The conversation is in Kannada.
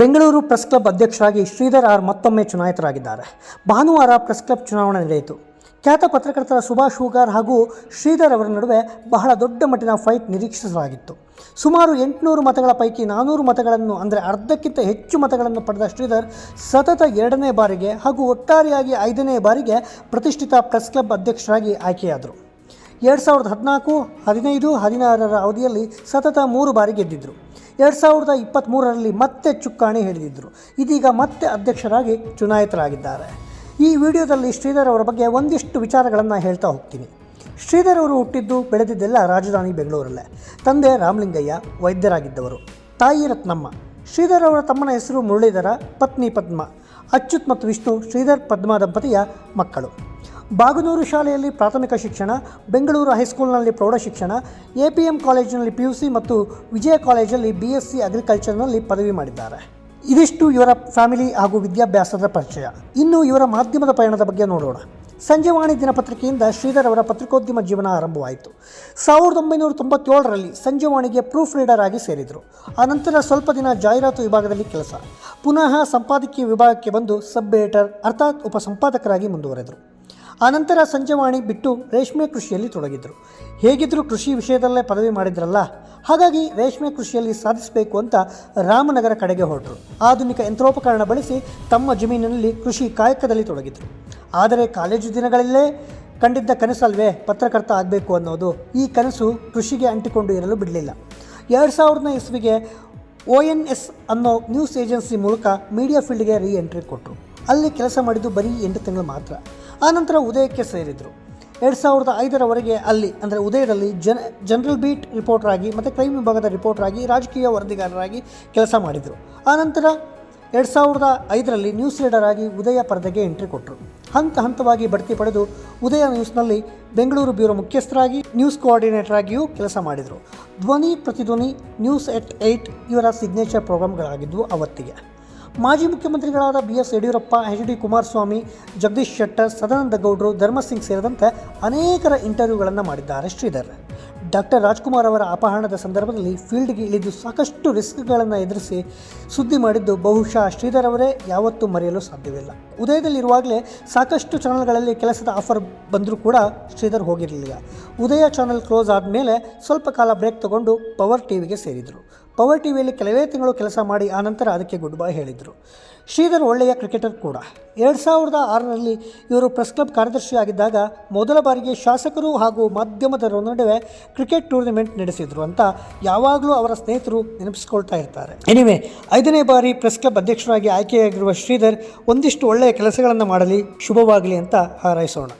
ಬೆಂಗಳೂರು ಪ್ರೆಸ್ ಕ್ಲಬ್ ಅಧ್ಯಕ್ಷರಾಗಿ ಶ್ರೀಧರ್ ಆರ್ ಮತ್ತೊಮ್ಮೆ ಚುನಾಯಿತರಾಗಿದ್ದಾರೆ. ಭಾನುವಾರ ಪ್ರೆಸ್ ಕ್ಲಬ್ ಚುನಾವಣೆ ನಡೆಯಿತು. ಖ್ಯಾತ ಪತ್ರಕರ್ತರ ಸುಭಾಷ್ ಹೂಗಾರ್ ಹಾಗೂ ಶ್ರೀಧರ್ ಅವರ ನಡುವೆ ಬಹಳ ದೊಡ್ಡ ಮಟ್ಟಿನ ಫೈಟ್ ನಿರೀಕ್ಷಿಸಲಾಗಿತ್ತು. ಸುಮಾರು ಎಂಟುನೂರು ಮತಗಳ ಪೈಕಿ ನಾನೂರು ಮತಗಳನ್ನು, ಅಂದರೆ ಅರ್ಧಕ್ಕಿಂತ ಹೆಚ್ಚು ಮತಗಳನ್ನು ಪಡೆದ ಶ್ರೀಧರ್ ಸತತ ಎರಡನೇ ಬಾರಿಗೆ ಹಾಗೂ ಒಟ್ಟಾರೆಯಾಗಿ ಐದನೇ ಬಾರಿಗೆ ಪ್ರತಿಷ್ಠಿತ ಪ್ರೆಸ್ ಕ್ಲಬ್ ಅಧ್ಯಕ್ಷರಾಗಿ ಆಯ್ಕೆಯಾದರು. ಎರಡು ಸಾವಿರದ ಹದಿನಾಲ್ಕು, ಹದಿನೈದು, ಹದಿನಾರರ ಅವಧಿಯಲ್ಲಿ ಸತತ ಮೂರು ಬಾರಿ ಗೆದ್ದಿದ್ದರು ಎರಡು ಸಾವಿರದ ಇಪ್ಪತ್ತ್ಮೂರರಲ್ಲಿ ಮತ್ತೆ ಚುಕ್ಕಾಣಿ ಹಿಡಿದಿದ್ದರು ಇದೀಗ ಮತ್ತೆ ಅಧ್ಯಕ್ಷರಾಗಿ ಚುನಾಯಿತರಾಗಿದ್ದಾರೆ. ಈ ವಿಡಿಯೋದಲ್ಲಿ ಶ್ರೀಧರ್ ಅವರ ಬಗ್ಗೆ ಒಂದಿಷ್ಟು ವಿಚಾರಗಳನ್ನು ಹೇಳ್ತಾ ಹೋಗ್ತೀನಿ. ಶ್ರೀಧರ್ ಅವರು ಹುಟ್ಟಿದ್ದು ಬೆಳೆದಿದ್ದೆಲ್ಲ ರಾಜಧಾನಿ ಬೆಂಗಳೂರಲ್ಲೇ. ತಂದೆ ರಾಮಲಿಂಗಯ್ಯ, ವೈದ್ಯರಾಗಿದ್ದವರು. ತಾಯಿ ರತ್ನಮ್ಮ. ಶ್ರೀಧರ್ ಅವರ ತಮ್ಮನ ಹೆಸರು ಮುರಳೀಧರ, ಪತ್ನಿ ಪದ್ಮ. ಅಚ್ಯುತ್ ಮತ್ತು ವಿಷ್ಣು ಶ್ರೀಧರ್ ಪದ್ಮ ದಂಪತಿಯ ಮಕ್ಕಳು. ಬಾಗನೂರು ಶಾಲೆಯಲ್ಲಿ ಪ್ರಾಥಮಿಕ ಶಿಕ್ಷಣ, ಬೆಂಗಳೂರು ಹೈಸ್ಕೂಲ್ನಲ್ಲಿ ಪ್ರೌಢ ಶಿಕ್ಷಣ, ಎ ಪಿ ಎಂ ಕಾಲೇಜಿನಲ್ಲಿ ಪಿ ಯು ಸಿ ಮತ್ತು ವಿಜಯ ಕಾಲೇಜಲ್ಲಿ ಬಿ ಎಸ್ ಸಿ ಅಗ್ರಿಕಲ್ಚರ್ನಲ್ಲಿ ಪದವಿ ಮಾಡಿದ್ದಾರೆ. ಇದಿಷ್ಟು ಇವರ ಫ್ಯಾಮಿಲಿ ಹಾಗೂ ವಿದ್ಯಾಭ್ಯಾಸದ ಪರಿಚಯ. ಇನ್ನು ಇವರ ಮಾಧ್ಯಮದ ಪಯಣದ ಬಗ್ಗೆ ನೋಡೋಣ. ಸಂಜೆವಾಣಿ ದಿನಪತ್ರಿಕೆಯಿಂದ ಶ್ರೀಧರ್ ಅವರ ಪತ್ರಿಕೋದ್ಯಮ ಜೀವನ ಆರಂಭವಾಯಿತು. ಸಾವಿರದ ಒಂಬೈನೂರ ತೊಂಬತ್ತೇಳರಲ್ಲಿ ಸಂಜೆವಾಣಿಗೆ ಪ್ರೂಫ್ ರೀಡರ್ ಆಗಿ ಸೇರಿದರು. ಆನಂತರ ಸ್ವಲ್ಪ ದಿನ ಜಾಹೀರಾತು ವಿಭಾಗದಲ್ಲಿ ಕೆಲಸ. ಪುನಃ ಸಂಪಾದಕೀಯ ವಿಭಾಗಕ್ಕೆ ಬಂದು ಸಬ್ ಎಡಿಟರ್, ಅರ್ಥಾತ್ ಉಪಸಂಪಾದಕರಾಗಿ ಮುಂದುವರೆದರು. ಆನಂತರ ಸಂಜೆವಾಣಿ ಬಿಟ್ಟು ರೇಷ್ಮೆ ಕೃಷಿಯಲ್ಲಿ ತೊಡಗಿದ್ರು. ಹೇಗಿದ್ದರೂ ಕೃಷಿ ವಿಷಯದಲ್ಲೇ ಪದವಿ ಮಾಡಿದ್ರಲ್ಲ, ಹಾಗಾಗಿ ರೇಷ್ಮೆ ಕೃಷಿಯಲ್ಲಿ ಸಾಧಿಸಬೇಕು ಅಂತ ರಾಮನಗರ ಕಡೆಗೆ ಹೊರಟರು. ಆಧುನಿಕ ಯಂತ್ರೋಪಕರಣ ಬಳಸಿ ತಮ್ಮ ಜಮೀನಿನಲ್ಲಿ ಕೃಷಿ ಕಾಯಕದಲ್ಲಿ ತೊಡಗಿದ್ರು. ಆದರೆ ಕಾಲೇಜು ದಿನಗಳಲ್ಲೇ ಕಂಡಿದ್ದ ಕನಸಲ್ವೇ ಪತ್ರಕರ್ತ ಆಗಬೇಕು ಅನ್ನೋದು. ಈ ಕನಸು ಕೃಷಿಗೆ ಅಂಟಿಕೊಂಡು ಇರಲು ಬಿಡಲಿಲ್ಲ. ಎರಡು ಸಾವಿರದ ಇಸ್ವಿಗೆ ಒ ಎನ್ ಎಸ್ ಅನ್ನೋ ನ್ಯೂಸ್ ಏಜೆನ್ಸಿ ಮೂಲಕ ಮೀಡಿಯಾ ಫೀಲ್ಡ್ಗೆ ರೀ ಎಂಟ್ರಿ ಕೊಟ್ಟರು ಅಲ್ಲಿ ಕೆಲಸ ಮಾಡಿದ್ದು ಬರೀ ಎಂಟು ತಿಂಗಳು ಮಾತ್ರ. ಆನಂತರ ಉದಯಕ್ಕೆ ಸೇರಿದರು. ಎರಡು ಸಾವಿರದ ಐದರವರೆಗೆ ಅಲ್ಲಿ, ಅಂದರೆ ಉದಯದಲ್ಲಿ ಜನ, ಜನರಲ್ ಬೀಟ್ ರಿಪೋರ್ಟರ್ ಆಗಿ ಮತ್ತು ಕ್ರೈಮ್ ವಿಭಾಗದ ರಿಪೋರ್ಟರ್ ಆಗಿ ರಾಜಕೀಯ ವರದಿಗಾರರಾಗಿ ಕೆಲಸ ಮಾಡಿದರು. ಆನಂತರ ಎರಡು ಸಾವಿರದ ಐದರಲ್ಲಿ ನ್ಯೂಸ್ ರೀಡರ್ ಆಗಿ ಉದಯ ಪರದೆಗೆ ಎಂಟ್ರಿ ಕೊಟ್ಟರು ಹಂತ ಹಂತವಾಗಿ ಬಡ್ತಿ ಪಡೆದು ಉದಯ ನ್ಯೂಸ್ನಲ್ಲಿ ಬೆಂಗಳೂರು ಬ್ಯೂರೋ ಮುಖ್ಯಸ್ಥರಾಗಿ, ನ್ಯೂಸ್ ಕೋಆರ್ಡಿನೇಟರ್ ಆಗಿಯೂ ಕೆಲಸ ಮಾಡಿದರು. Dhwani Pratidhwani, news at eight ಇವರ ಸಿಗ್ನೇಚರ್ ಪ್ರೋಗ್ರಾಮ್ಗಳಾಗಿದ್ದವು ಅವತ್ತಿಗೆ. ಮಾಜಿ ಮುಖ್ಯಮಂತ್ರಿಗಳಾದ B S Yediyurappa, H D Kumaraswamy, Jagadish Shettar, Sadananda ಗೌಡರು ಧರ್ಮಸಿಂಗ್ ಸೇರಿದಂತೆ ಅನೇಕರ ಇಂಟರ್ವ್ಯೂಗಳನ್ನು ಮಾಡಿದ್ದಾರೆ ಶ್ರೀಧರ್. ಡಾಕ್ಟರ್ ರಾಜ್ಕುಮಾರ್ ಅವರ ಅಪಹರಣದ ಸಂದರ್ಭದಲ್ಲಿ ಫೀಲ್ಡ್ಗೆ ಇಳಿದು ಸಾಕಷ್ಟು ರಿಸ್ಕ್ಗಳನ್ನು ಎದುರಿಸಿ ಸುದ್ದಿ ಮಾಡಿದ್ದು ಬಹುಶಃ ಶ್ರೀಧರ್ ಅವರೇ, ಯಾವತ್ತೂ ಮರೆಯಲು ಸಾಧ್ಯವಿಲ್ಲ. ಉದಯದಲ್ಲಿರುವಾಗಲೇ ಸಾಕಷ್ಟು ಚಾನಲ್ಗಳಲ್ಲಿ ಕೆಲಸದ ಆಫರ್ ಬಂದರೂ ಕೂಡ ಶ್ರೀಧರ್ ಹೋಗಿರಲಿಲ್ಲ. ಉದಯ ಚಾನಲ್ ಕ್ಲೋಸ್ ಆದಮೇಲೆ ಸ್ವಲ್ಪ ಕಾಲ ಬ್ರೇಕ್ ತಗೊಂಡು ಪವರ್ ಟಿವಿಗೆ ಸೇರಿದರು. ಪವರ್ ಟಿವಿಯಲ್ಲಿ ಕೆಲವೇ ತಿಂಗಳು ಕೆಲಸ ಮಾಡಿ ಆನಂತರ ಅದಕ್ಕೆ ಗುಡ್ ಬೈ ಹೇಳಿದರು. ಶ್ರೀಧರ್ ಒಳ್ಳೆಯ ಕ್ರಿಕೆಟರ್ ಕೂಡ. ಎರಡು ಸಾವಿರದ ಆರರಲ್ಲಿ ಇವರು ಪ್ರೆಸ್ ಕ್ಲಬ್ ಕಾರ್ಯದರ್ಶಿಯಾಗಿದ್ದಾಗ ಮೊದಲ ಬಾರಿಗೆ ಶಾಸಕರು ಹಾಗೂ ಮಾಧ್ಯಮದವರ ನಡುವೆ ಕ್ರಿಕೆಟ್ ಟೂರ್ನಿಮೆಂಟ್ ನಡೆಸಿದರು ಅಂತ ಯಾವಾಗಲೂ ಅವರ ಸ್ನೇಹಿತರು ನೆನಪಿಸ್ಕೊಳ್ತಾ ಇರ್ತಾರೆ. ಎನಿವೆ ಐದನೇ ಬಾರಿ ಪ್ರೆಸ್ ಕ್ಲಬ್ ಅಧ್ಯಕ್ಷರಾಗಿ ಆಯ್ಕೆಯಾಗಿರುವ ಶ್ರೀಧರ್ ಒಂದಿಷ್ಟು ಒಳ್ಳೆಯ ಕೆಲಸಗಳನ್ನು ಮಾಡಲಿ ಶುಭವಾಗಲಿ ಅಂತ ಹಾರೈಸೋಣ.